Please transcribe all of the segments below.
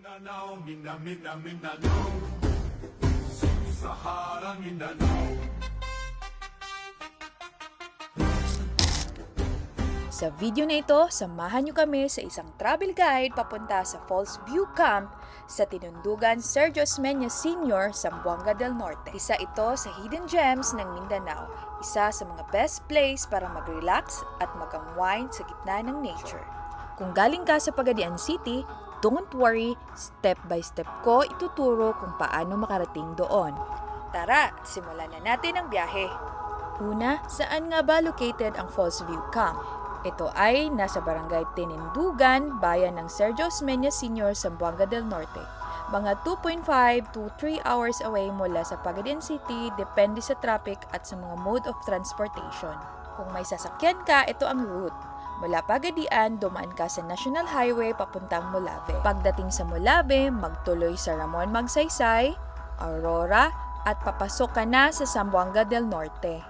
Mindanao, Minna, Minna, Mindanao. Sahara, Mindanao. Sa video na ito, samahan niyo kami sa isang travel guide papunta sa Falls View Camp sa Tinundugan Sergio Osmeña Sr. sa Buanga del Norte. Isa ito sa hidden gems ng Mindanao, isa sa mga best place para mag-relax at mag-unwind sa gitna ng nature. Kung galing ka sa Pagadian City, don't worry, step by step ko ituturo kung paano makarating doon. Tara, simulan na natin ang biyahe. Una, saan nga ba located ang Falls View Camp? Ito ay nasa barangay Tinindugan, bayan ng Sergio Osmeña Sr. sa Buanga del Norte. Mga 2.5 to 3 hours away mula sa Pagadian City, depende sa traffic at sa mga mode of transportation. Kung may sasakyan ka, ito ang route. Mula Pagadian, dumaan ka sa National Highway papuntang Molave. Pagdating sa Molave, magtuloy sa Ramon Magsaysay, Aurora, at papasok ka na sa Zamboanga del Norte.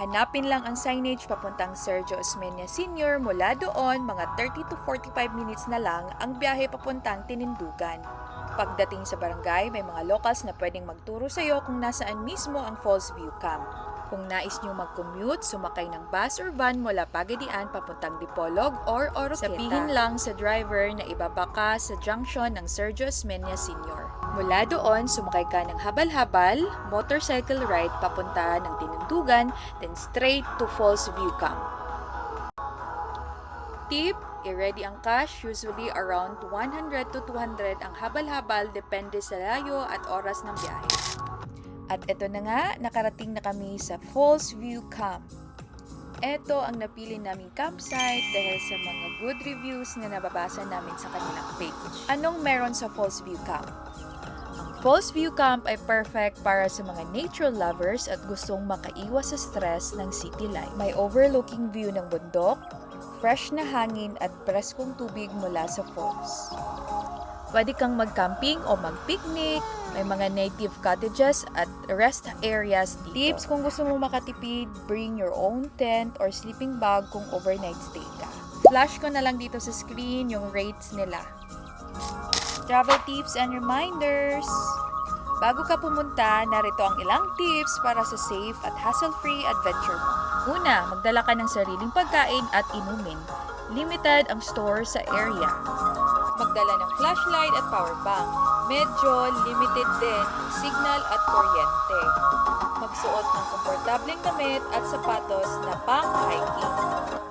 Hanapin lang ang signage papuntang Sergio Osmeña Sr. Mula doon, mga 30 to 45 minutes na lang ang biyahe papuntang Tinindugan. Pagdating sa barangay, may mga locals na pwedeng magturo sa iyo kung nasaan mismo ang Falls View Camp. Kung nais niyo mag-commute, sumakay ng bus or van mula Pagadian papuntang Dipolog or Oroqueta. Sabihin lang sa driver na ibaba ka sa junction ng Sergio Osmeña Sr. Mula doon, sumakay ka ng habal-habal, motorcycle ride papunta ng Tinundugan, then straight to Falls View Camp. Tip, i-ready ang cash, usually around 100 to 200 ang habal-habal depende sa layo at oras ng biyahe. At ito na nga, nakarating na kami sa Falls View Camp. Ito ang napili naming campsite dahil sa mga good reviews na nababasa namin sa kanilang page. Anong meron sa Falls View Camp? Ang Falls View Camp ay perfect para sa mga nature lovers at gustong makaiwas sa stress ng city life. May overlooking view ng bundok, fresh na hangin at preskong tubig mula sa falls. Pwede kang mag-camping o mag-picnic, may mga native cottages at rest areas dito. Tips kung gusto mo makatipid, bring your own tent or sleeping bag kung overnight stay ka. Flash ko na lang dito sa screen yung rates nila. Travel tips and reminders! Bago ka pumunta, narito ang ilang tips para sa safe at hassle-free adventure mo. Una, magdala ka ng sariling pagkain at inumin. Limited ang store sa area. Magdala ng flashlight at power bank. Medyo limited din signal at kuryente. Magsuot ng komportableng damit at sapatos na pang-hiking.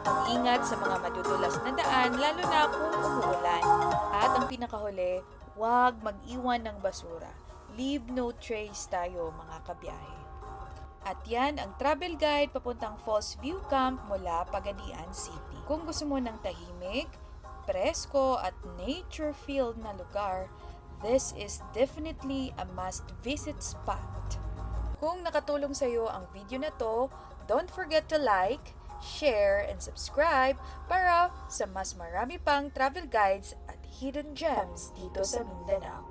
Mag-ingat sa mga madudulas na daan lalo na kung umuulan. At ang pinakahuli, huwag mag-iwan ng basura. Leave no trace tayo mga kabiyahe. At yan ang travel guide papuntang Falls View Camp mula Pagadian City. Kung gusto mo ng tahimik, presko at nature-filled na lugar, this is definitely a must-visit spot. Kung nakatulong sa iyo ang video na to, don't forget to like, share, and subscribe para sa mas marami pang travel guides at hidden gems dito sa Mindanao.